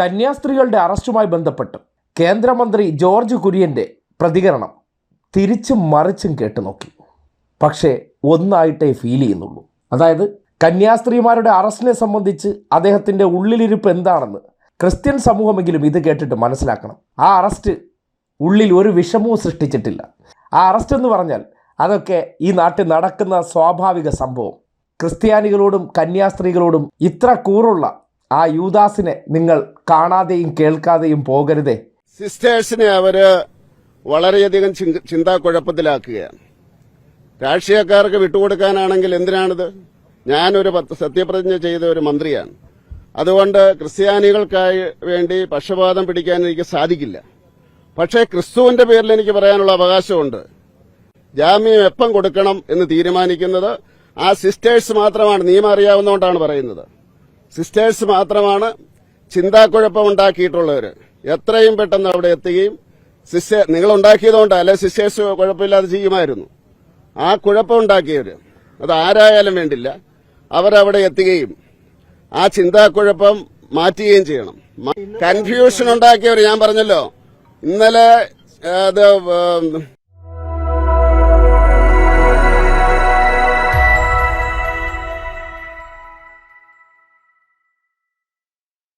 കന്യാസ്ത്രീകളുടെ അറസ്റ്റുമായി ബന്ധപ്പെട്ട് കേന്ദ്രമന്ത്രി ജോർജ് കുര്യന്റെ പ്രതികരണം തിരിച്ചും മറിച്ചും കേട്ടു നോക്കി. പക്ഷേ ഒന്നായിട്ടേ ഫീൽ ചെയ്യുന്നുള്ളൂ. അതായത് കന്യാസ്ത്രീമാരുടെ അറസ്റ്റിനെ സംബന്ധിച്ച് അദ്ദേഹത്തിന്റെ ഉള്ളിലിരിപ്പ് എന്താണെന്ന് ക്രിസ്ത്യൻ സമൂഹമെങ്കിലും ഇത് കേട്ടിട്ട് മനസ്സിലാക്കണം. ആ അറസ്റ്റ് ഉള്ളിൽ ഒരു വിഷമവും സൃഷ്ടിച്ചിട്ടില്ല. ആ അറസ്റ്റ് എന്ന് പറഞ്ഞാൽ അതൊക്കെ ഈ നാട്ടിൽ നടക്കുന്ന സ്വാഭാവിക സംഭവം. ക്രിസ്ത്യാനികളോടും കന്യാസ്ത്രീകളോടും ഇത്ര കൂറുള്ള ആ യൂദാസിനെ നിങ്ങൾ കാണാതെയും കേൾക്കാതെയും പോകരുതേ. സിസ്റ്റേഴ്സിനെ അവർ വളരെയധികം ചിന്ത- ചിന്താക്കുഴപ്പത്തിലാക്കുകയാണ്. രാഷ്ട്രീയക്കാർക്ക് വിട്ടുകൊടുക്കാനാണെങ്കിൽ എന്തിനാണിത്? ഞാനൊരു സത്യപ്രതിജ്ഞ ചെയ്ത ഒരു മന്ത്രിയാണ്. അതുകൊണ്ട് ക്രിസ്ത്യാനികൾക്കായി വേണ്ടി പക്ഷപാതം പിടിക്കാൻ എനിക്ക് സാധിക്കില്ല. പക്ഷേ ക്രിസ്തുവിന്റെ പേരിൽ എനിക്ക് പറയാനുള്ള അവകാശമുണ്ട്. ജാമ്യം എപ്പം കൊടുക്കണം എന്ന് തീരുമാനിക്കുന്നത് ആ സിസ്റ്റേഴ്സ് മാത്രമാണ്. നിയമം അറിയാവുന്നതുകൊണ്ടാണ് പറയുന്നത്. സിസ്റ്റേഴ്സ് മാത്രമാണ് ചിന്താക്കുഴപ്പമുണ്ടാക്കിയിട്ടുള്ളവർ എത്രയും പെട്ടെന്ന് അവിടെ എത്തുകയും സിസ്റ്റർ നിങ്ങൾ ഉണ്ടാക്കിയതുകൊണ്ട് അല്ലെ സിസ്റ്റേഴ്സ് കുഴപ്പമില്ലാതെ ചെയ്യുമായിരുന്നു. ആ കുഴപ്പമുണ്ടാക്കിയവർ അത് ആരായാലും വേണ്ടില്ല അവരവിടെ എത്തുകയും ആ ചിന്താക്കുഴപ്പം മാറ്റുകയും ചെയ്യണം. കൺഫ്യൂഷൻ ഉണ്ടാക്കിയവർ ഞാൻ പറഞ്ഞല്ലോ ഇന്നലെ അത്